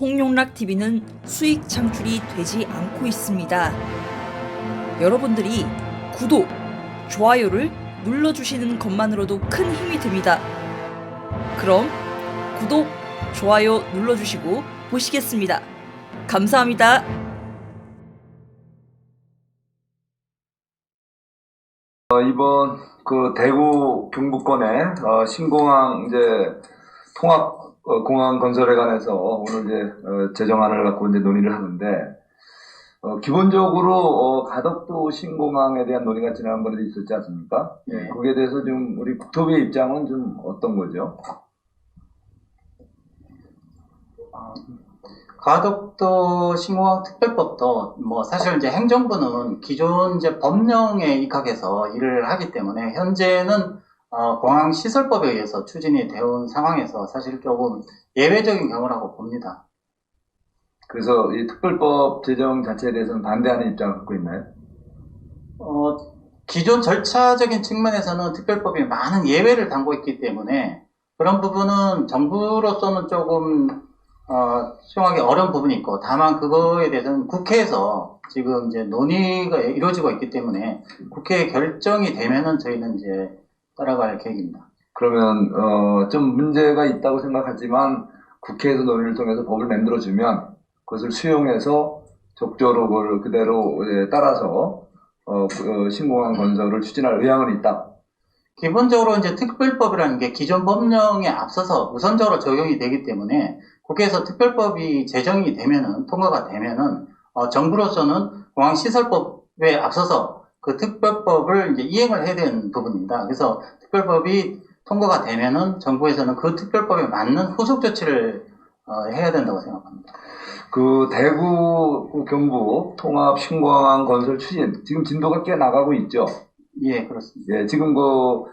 홍용락 TV는 수익 창출이 되지 않고 있습니다. 여러분들이 구독, 좋아요를 눌러주시는 것만으로도 큰 힘이 됩니다. 그럼 구독, 좋아요 눌러주시고 보시겠습니다. 감사합니다. 어, 이번 그 대구 경북권의 어, 신공항 이제 통합 어, 공항 건설에 관해서 오늘 이제 어, 재정안을 갖고 이제 논의를 하는데 어, 기본적으로 어, 가덕도 신공항에 대한 논의가 지난번에도 있었지 않습니까? 네. 거기에 대해서 좀 우리 국토부의 입장은 좀 어떤 거죠? 가덕도 신공항 특별법도 뭐 사실 이제 행정부는 기존 이제 법령에 입각해서 일을 하기 때문에 현재는 어, 공항 시설법에 의해서 추진이 되어 온 상황에서 사실 조금 예외적인 경우라고 봅니다. 그래서 이 특별법 제정 자체에 대해서는 반대하는 입장을 갖고 있나요? 어, 기존 절차적인 측면에서는 특별법이 많은 예외를 담고 있기 때문에 그런 부분은 정부로서는 조금 어, 수용하기 어려운 부분이 있고 다만 그거에 대해서는 국회에서 지금 이제 논의가 이루어지고 있기 때문에 국회 결정이 되면은 저희는 이제 따라갈 계획입니다. 그러면 어, 좀 문제가 있다고 생각하지만 국회에서 논의를 통해서 법을 만들어주면 그것을 수용해서 적절로 그걸 그대로 예, 따라서 어, 그, 어, 신공항 건설을 추진할 의향은 있다. 기본적으로 이제 특별법이라는 게 기존 법령에 앞서서 우선적으로 적용이 되기 때문에 국회에서 특별법이 제정이 되면은 통과가 되면은 어, 정부로서는 공항시설법에 앞서서 그 특별법을 이제 이행을 해야 되는 부분입니다. 그래서 특별법이 통과가 되면은 정부에서는 그 특별법에 맞는 후속 조치를 어, 해야 된다고 생각합니다. 그 대구 그 경북 통합 신공항 건설 추진 지금 진도가 꽤 나가고 있죠. 예, 그렇습니다. 예, 지금 그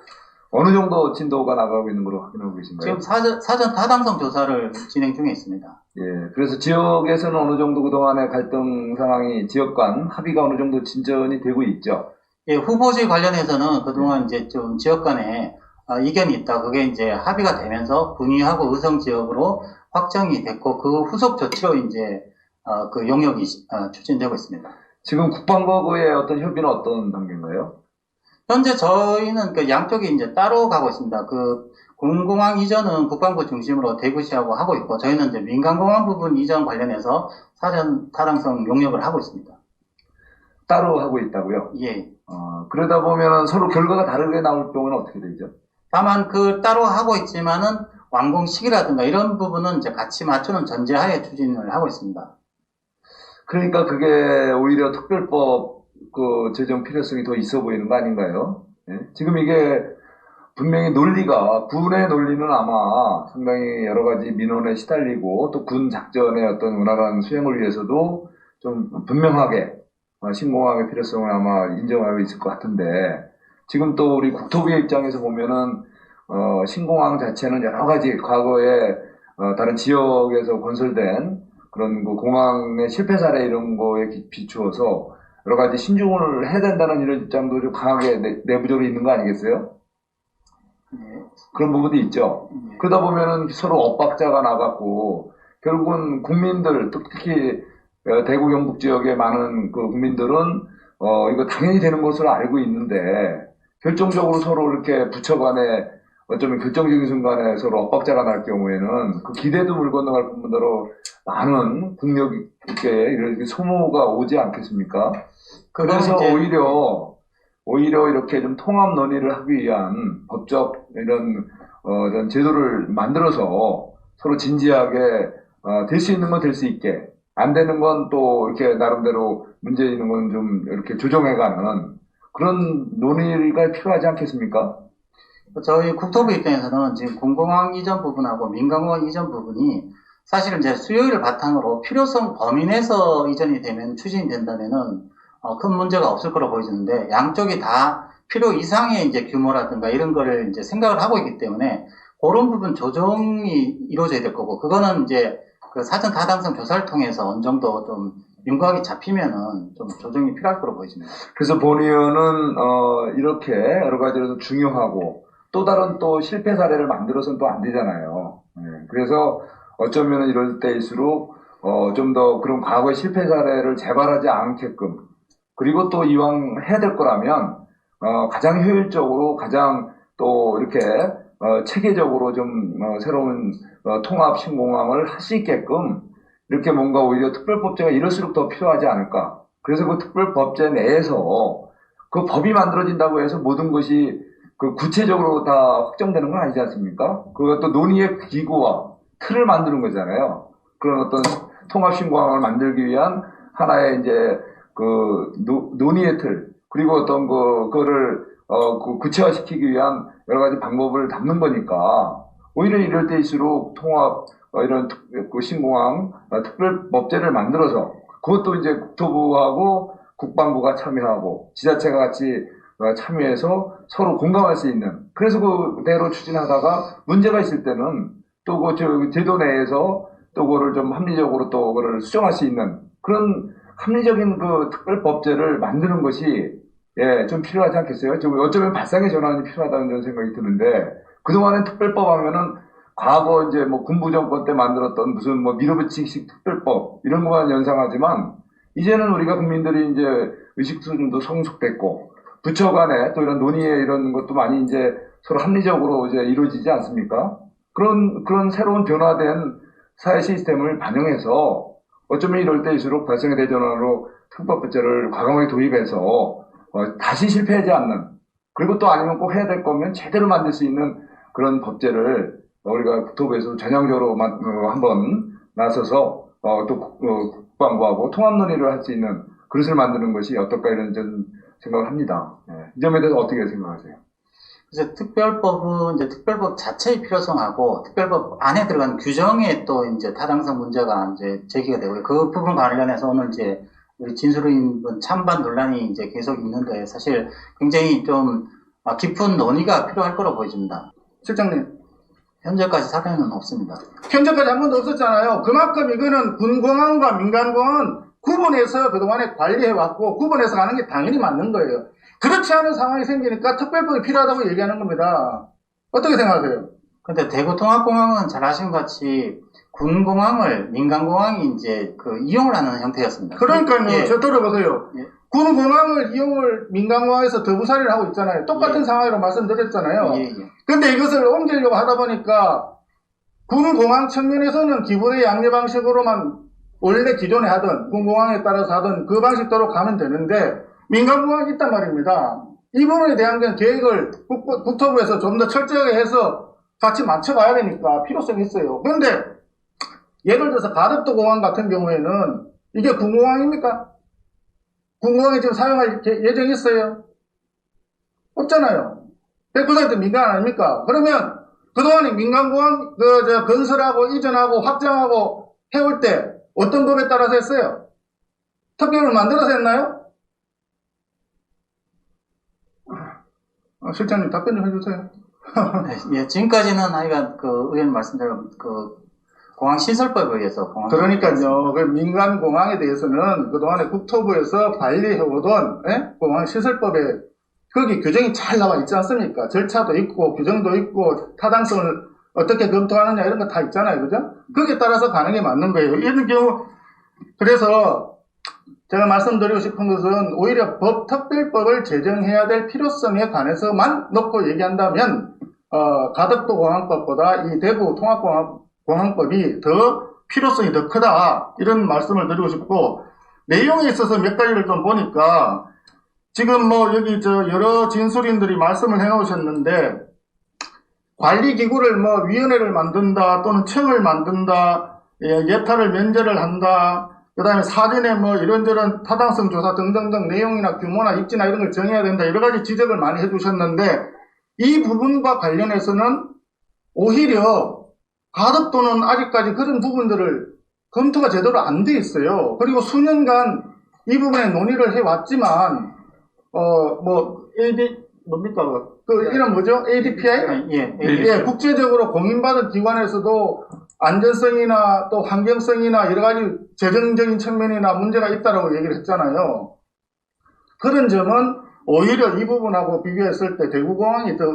어느 정도 진도가 나가고 있는 걸로 확인하고 계신가요? 지금 사전, 사전 타당성 조사를 진행 중에 있습니다. 예, 그래서 지역에서는 어느 정도 그동안의 갈등 상황이 지역 간 합의가 어느 정도 진전이 되고 있죠. 예, 후보지 관련해서는 그동안 이제 좀 지역 간에 어, 이견이 있다. 그게 이제 합의가 되면서 군위하고 의성 지역으로 확정이 됐고 그 후속 조치로 이제 어, 그 용역이 어, 추진되고 있습니다. 지금 국방부의 어떤 협의는 어떤 단계인가요? 현재 저희는 그 양쪽이 이제 따로 가고 있습니다. 그 공공항 이전은 국방부 중심으로 대구시하고 하고 있고 저희는 이제 민간공항 부분 이전 관련해서 사전 타당성 용역을 하고 있습니다. 따로 하고 있다고요? 예. 어, 그러다 보면 서로 결과가 다르게 나올 경우는 어떻게 되죠? 다만 그 따로 하고 있지만은 완공 시기라든가 이런 부분은 이제 같이 맞추는 전제하에 추진을 하고 있습니다. 그러니까 그게 오히려 특별법 그 제정 필요성이 더 있어 보이는 거 아닌가요? 예? 지금 이게 분명히 논리가 군의 논리는 아마 상당히 여러 가지 민원에 시달리고 또 군 작전의 어떤 원활한 수행을 위해서도 좀 분명하게 어, 신공항의 필요성을 아마 인정하고 있을 것 같은데 지금 또 우리 국토부의 입장에서 보면은 어, 신공항 자체는 여러 가지 과거에 어, 다른 지역에서 건설된 그런 그 공항의 실패 사례 이런 거에 기- 비추어서 여러 가지 신중을 해야 된다는 이런 입장도 좀 강하게 내, 내부적으로 있는 거 아니겠어요? 예. 그런 부분도 있죠. 예. 그러다 보면은 서로 엇박자가 나갖고 결국은 국민들 또 특히 어, 대구 경북 지역의 많은 그 국민들은 어 이거 당연히 되는 것으로 알고 있는데 결정적으로 서로 이렇게 부처 간에 어쩌면 결정적인 순간에 서로 엇박자가 날 경우에는 그 기대도 물 건너갈 뿐더러 많은 국력 있게 이렇게 소모가 오지 않겠습니까? 그래서 오히려 오히려 이렇게 좀 통합 논의를 하기 위한 법적 이런 어, 이런 제도를 만들어서 서로 진지하게 될수 있는 건 될 수 있게 안 되는 건 또 이렇게 나름대로 문제 있는 건 좀 이렇게 조정해가는 그런 논의가 필요하지 않겠습니까? 저희 국토부 입장에서는 지금 공공항 이전 부분하고 민간공항 이전 부분이 사실은 이제 수요일을 바탕으로 필요성 범위 내에서 이전이 되면 추진이 된다면은 어, 큰 문제가 없을 거로 보여지는데 양쪽이 다 필요 이상의 이제 규모라든가 이런 거를 이제 생각을 하고 있기 때문에 그런 부분 조정이 이루어져야 될 거고 그거는 이제 그 사전 타당성 조사를 통해서 어느 정도 좀 윤곽이 잡히면은 좀 조정이 필요할 거로 보여집니다. 그래서 본 의원은 어, 이렇게 여러 가지로 중요하고 또 다른 또 실패 사례를 만들어서는 또 안 되잖아요. 예, 그래서 어쩌면 이럴 때일수록 어, 좀 더 그런 과거 실패 사례를 재발하지 않게끔 그리고 또 이왕 해야 될 거라면 어, 가장 효율적으로 가장 또 이렇게 어, 체계적으로 좀 어, 새로운 어, 통합 신공항을 할 수 있게끔 이렇게 뭔가 오히려 특별법제가 이럴수록 더 필요하지 않을까. 그래서 그 특별법제 내에서 그 법이 만들어진다고 해서 모든 것이 그 구체적으로 다 확정되는 건 아니지 않습니까? 그것도 논의의 기구와 틀을 만드는 거잖아요. 그런 어떤 통합 신공항을 만들기 위한 하나의 이제 그 노- 논의의 틀 그리고 어떤 그 그거를 어, 그 구체화시키기 위한 여러 가지 방법을 담는 거니까 오히려 이럴 때일수록 통합 어, 이런 특, 그 신공항 어, 특별법제를 만들어서 그것도 이제 국토부하고 국방부가 참여하고 지자체가 같이 어, 참여해서 서로 공감할 수 있는 그래서 그대로 추진하다가 문제가 있을 때는 또그 제도 내에서 또 그거를 좀 합리적으로 또 그거를 수정할 수 있는 그런 합리적인 그 특별법제를 만드는 것이 예, 좀 필요하지 않겠어요? 좀 어쩌면 발상의 전환이 필요하다는 그런 생각이 드는데 그동안엔 특별법 하면은 과거 이제 뭐 군부 정권 때 만들었던 무슨 뭐 밀어붙이기식 특별법 이런 것만 연상하지만 이제는 우리가 국민들이 이제 의식 수준도 성숙됐고 부처 간에 또 이런 논의에 이런 것도 많이 이제 서로 합리적으로 이제 이루어지지 않습니까? 그런 그런 새로운 변화된 사회 시스템을 반영해서 어쩌면 이럴 때일수록 발생의 대전환으로 특법부제를 과감하게 도입해서 어, 다시 실패하지 않는 그리고 또 아니면 꼭 해야 될 거면 제대로 만들 수 있는 그런 법제를 어, 우리가 국토부에서 전향적으로 만- 어, 한번 나서서 어, 또 국- 어, 국방부하고 통합 논의를 할 수 있는 그릇을 만드는 것이 어떨까 이런 전 생각을 합니다. 예. 이 점에 대해서 어떻게 생각하세요? 이제 특별법은 이제 특별법 자체의 필요성하고 특별법 안에 들어간 규정에 또 이제 타당성 문제가 이제 제기가 되고요. 그 부분 관련해서 오늘 이제 우리 진수로인 분 찬반 논란이 이제 계속 있는데 사실 굉장히 좀 아, 깊은 논의가 필요할 거로 보여집니다. 실장님, 현재까지 사례는 없습니다. 현재까지 한 번도 없었잖아요. 그만큼 이거는 군공항과 민간공항은 구분해서 그동안에 관리해왔고, 구분해서 가는 게 당연히 맞는 거예요. 그렇지 않은 상황이 생기니까 특별법이 필요하다고 얘기하는 겁니다. 어떻게 생각하세요? 근데 대구 통합공항은 잘 아시는 것 같이 군공항을 민간공항이 이제 그 이용을 하는 형태였습니다. 그러니까요. 예. 저 들어보세요. 예. 군공항을 이용을 민간공항에서 더부살이를 하고 있잖아요. 똑같은 예. 상황이라고 말씀드렸잖아요. 예, 예. 근데 이것을 옮기려고 하다 보니까 군공항 측면에서는 기본의 양재 방식으로만 원래 기존에 하던 군공항에 따라서 하던 그 방식대로 가면 되는데 민간공항이 있단 말입니다. 이 부분에 대한 건 계획을 국, 국토부에서 좀 더 철저하게 해서 같이 맞춰가야 되니까 필요성이 있어요. 그런데 예를 들어서 가덕도 공항 같은 경우에는 이게 군공항입니까? 군공항이 지금 사용할 계- 예정이 있어요? 없잖아요. 100% 민간 아닙니까? 그러면 그동안에 민간공항 그, 저, 건설하고 이전하고 확장하고 해올 때 어떤 법에 따라서 했어요? 특별을 만들어서 했나요? 어, 실장님 답변 좀 해주세요. 네, 예, 지금까지는 하여간 그 의원 말씀대로 그 공항 시설법에 의해서 공항 그러니까요. 그 민간 공항에 대해서는 그동안에 국토부에서 관리해오던 예? 공항 시설법에 거기 규정이 잘 나와 있지 않습니까? 절차도 있고 규정도 있고 타당성을 어떻게 검토하느냐 이런 거 다 있잖아요. 그죠? 거기에 따라서 가는 게 맞는 거예요. 이런 경우 그래서 제가 말씀드리고 싶은 것은 오히려 법 특별법을 제정해야 될 필요성에 관해서만 놓고 얘기한다면 어, 가덕도 공항법보다 이 대구 통합공항 공항법이 더 필요성이 더 크다. 이런 말씀을 드리고 싶고 내용에 있어서 몇 가지를 좀 보니까 지금 뭐 여기 저 여러 진술인들이 말씀을 해놓으셨는데 관리기구를 뭐 위원회를 만든다 또는 청을 만든다 예, 예타를 면제를 한다 그 다음에 사전에 뭐 이런저런 타당성 조사 등등등 내용이나 규모나 입지나 이런 걸 정해야 된다 여러 가지 지적을 많이 해주셨는데 이 부분과 관련해서는 오히려 가덕도는 아직까지 그런 부분들을 검토가 제대로 안 돼 있어요. 그리고 수년간 이 부분에 논의를 해왔지만, 어, 뭐, AD, 뭡니까? 그 이름 뭐죠? ADPI? 예, 예, 예, 국제적으로 공인받은 기관에서도 안전성이나 또 환경성이나 여러 가지 재정적인 측면이나 문제가 있다라고 얘기를 했잖아요. 그런 점은 오히려 이 부분하고 비교했을 때 대구공항이 더,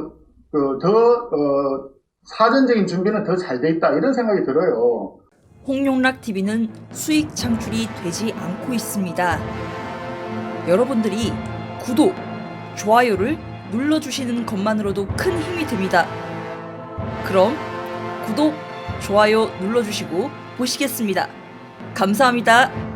그, 더 어, 사전적인 준비는 더 잘 돼 있다 이런 생각이 들어요. 홍용락 TV는 수익 창출이 되지 않고 있습니다. 여러분들이 구독, 좋아요를 눌러주시는 것만으로도 큰 힘이 됩니다. 그럼 구독, 좋아요 눌러주시고 보시겠습니다. 감사합니다.